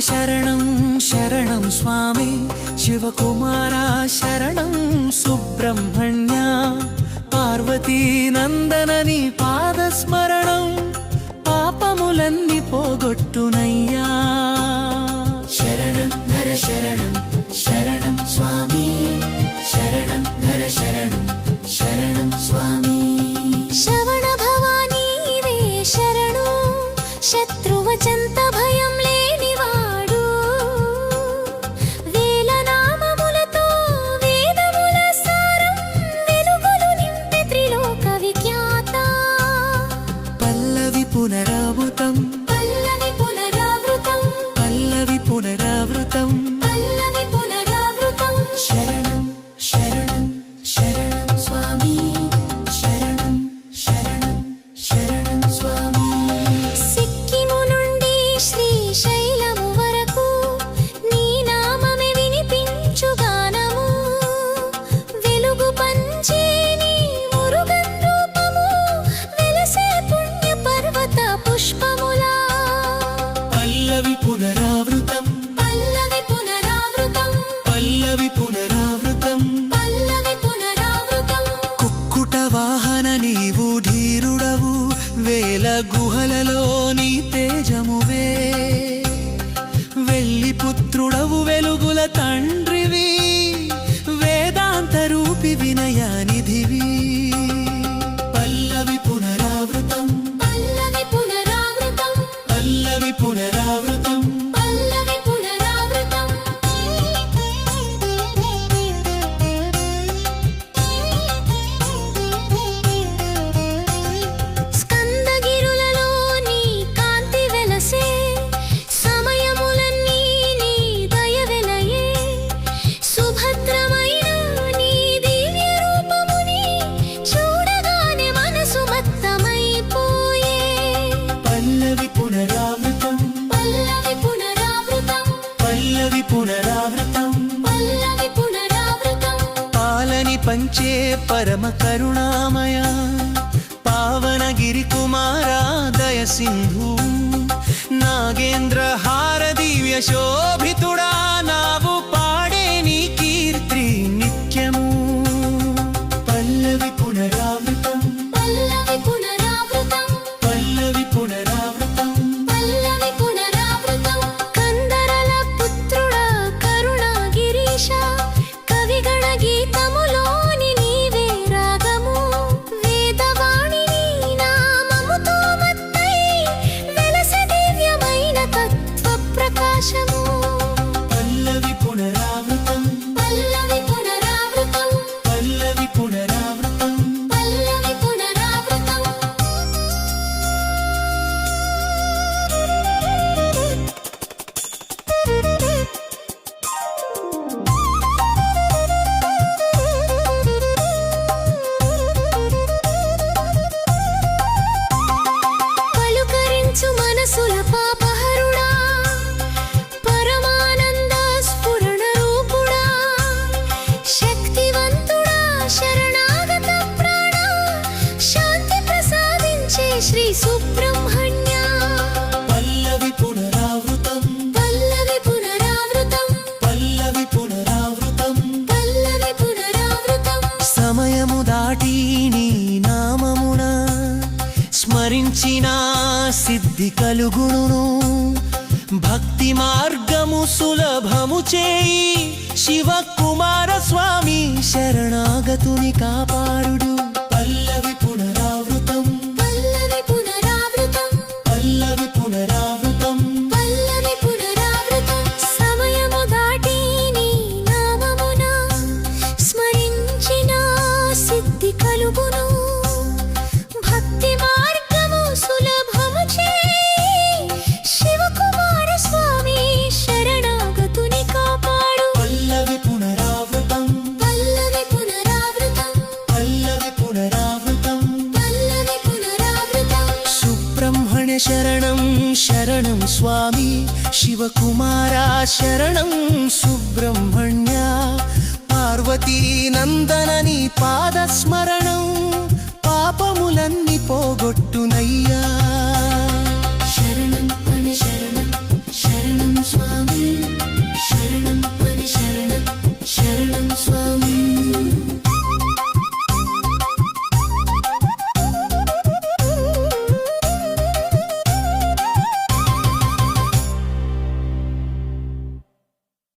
శరణం శరణం స్వామి. శివకుమారా శరణం సుబ్రహ్మణ్య. పార్వతీ నందనని పాదస్మరణం. పాపములన్నీ పోగొట్టున coração. నీ తేజమువే. వెళ్ళి పుత్రుడవువే ప్రపంచే పరమ కరుణామయ పవన గిరి కుమారా దయ సింధు నాగేంద్ర హార దివ్య శోభి నడిచినా సిద్ధి కలుగును భక్తి మార్గము సులభము చేయి. శివ కుమార స్వామి శరణాగతుని కాపాడు పల్లవి పునరావ శరణం సుబ్రహ్మణ్య పార్వతీనందనని పాదస్మరణం.